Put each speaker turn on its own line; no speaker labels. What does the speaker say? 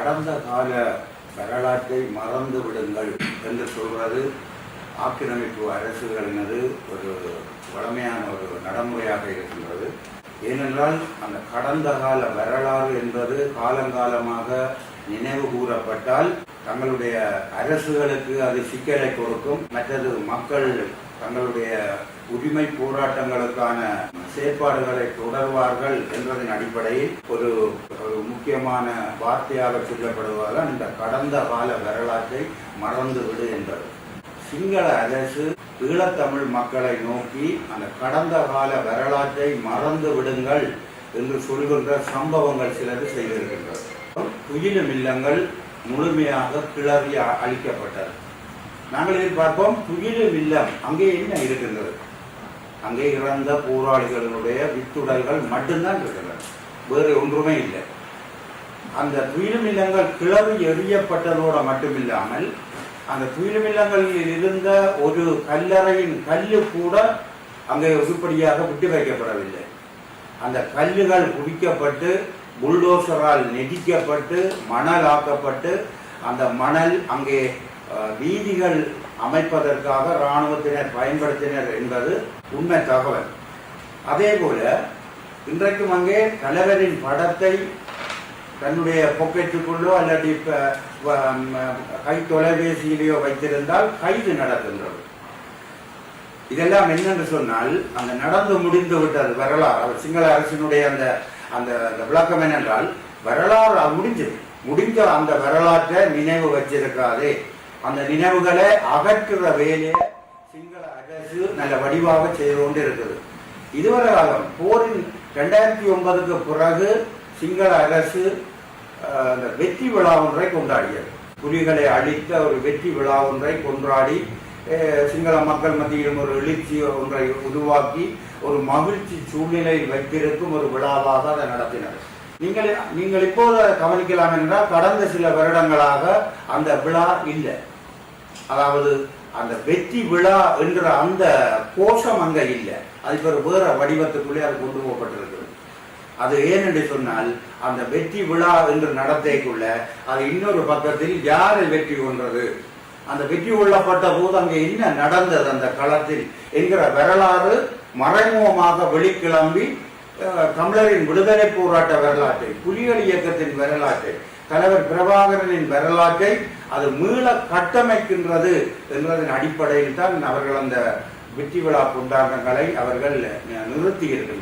கடந்த கால வரலாற்றை மறந்து விடுங்கள் என்று சொல்வது ஆக்கிரமிப்பு அரசுகளினது ஒரு வளமையான ஒரு நடைமுறையாக இருக்கின்றது. ஏனென்றால் அந்த கடந்த கால வரலாறு என்பது காலங்காலமாக நினைவு கூறப்பட்டால் தங்களுடைய அரசுகளுக்கு அது சிக்கலை கொடுக்கும். மற்றது மக்கள் தங்களுடைய உரிமை போராட்டங்களுக்கான செயற்பாடுகளை தொடர்வார்கள் என்பதன் அடிப்படையில் ஒரு ஒரு முக்கியமான வார்த்தையாக சொல்லப்படுவதால் இந்த கடந்த கால வரலாற்றை மறந்துவிடு என்பது சிங்கள அரசு ஈழத்தமிழ் மக்களை நோக்கி அந்த கடந்த கால வரலாற்றை மறந்து விடுங்கள் என்று சொல்கின்ற சம்பவங்கள் சிலது செய்திருக்கின்றது. துயிலும் இல்லங்கள் முழுமையாக கிளறி அழிக்கப்பட்டது. நாங்கள் எதிர்பார்ப்போம் துயிலும் இல்லம் அங்கே என்ன இருக்கின்றது? அங்கே இறந்த போராளிகளுடைய வித்துடல்கள் மட்டும்தான் இருக்கின்றன. வேறு ஒன்றுமே இல்லை. அந்த துயிலும் இல்லங்கள் கிளறி எறியப்பட்டதோடு மட்டுமில்லாமல் அந்த துயிலும் இல்லங்களில் இருந்த ஒரு கல்லறையின் கல்லு கூட அங்கே உருப்படியாக விட்டு வைக்கப்படவில்லை. அந்த கல்லுகள் குடிக்கப்பட்டு புல்டோசரால் நெடிக்கப்பட்டு மணல் ஆக்கப்பட்டு அந்த மணல் அங்கே அஹ், வீதிகள் அமைப்பதற்காக இராணுவத்தினர் பயன்படுத்தினர் என்பது உண்மை தகவல். அதே போல இன்றைக்கும் அங்கே தலைவரின் படத்தை தன்னுடைய பொக்கெட்டுக்குள்ளோ அல்லது வ- கை தொலைபேசியிலேயோ வைத்திருந்தால் கைது நடக்கின்றது. இதெல்லாம் என்னென்று சொன்னால் அந்த நடந்து முடிந்து விட்டது வரலாறு. சிங்கள அரசினுடைய அந்த அந்த அந்த விளக்கம் என்னென்றால் வரலாறு அது முடிஞ்சது. முடிஞ்ச அந்த வரலாற்றை நினைவு வச்சிருக்காது. அந்த நினைவுகளை அகற்றுற வேலையை சிங்கள அரசு நல்ல வடிவாக செய்து கொண்டு இருக்குது இதுவரை காலம் போரின் ரெண்டாயிரத்தி ஒன்பதுக்கு பிறகு சிங்கள அரசு அந்த வெற்றி விழா ஒன்றை கொண்டாடியது. புலிகளை அழித்த ஒரு வெற்றி விழா ஒன்றை கொண்டாடி சிங்கள மக்கள் மத்தியிலும் ஒரு எழுச்சி ஒன்றை உருவாக்கி ஒரு மகிழ்ச்சி சூழ்நிலை வைத்திருக்கும் ஒரு விழாவாக அதை நடத்தினர். நீங்கள் நீங்கள் இப்போது கவனிக்கலாம் என்றால் கடந்த சில வருடங்களாக அந்த விழா இல்லை. அதாவது அந்த வெற்றி விழா என்ற அந்த கோஷம் அங்க இல்லை. அதுக்கு ஒரு வேற வடிவத்துக்குள்ளே அது கொண்டு போகப்பட்டிருக்கிறது. அது ஏன் என்று சொன்னால் அந்த வெற்றி விழா என்று நடத்தைக்குள்ள அது இன்னொரு பக்கத்தில் யாரை வெற்றி கொன்றது? அந்த வெற்றி கொள்ளப்பட்ட போது அங்கே என்ன நடந்தது அந்த களத்தில் என்கிற வரலாறு மறைமுகமாக வெளிக்கிளம்பி தமிழரின் விடுதலை போராட்ட வரலாற்றை புலிகள் இயக்கத்தின் வரலாற்றை தலைவர் பிரபாகரனின் வரலாற்றை அது மீள கட்டமைக்கின்றது என்பதன் அடிப்படையில் தான் அவர்கள் அந்த வெற்றி விழா கொண்டாட்டங்களை அவர்கள் நிறுத்தியிருக்கிறார்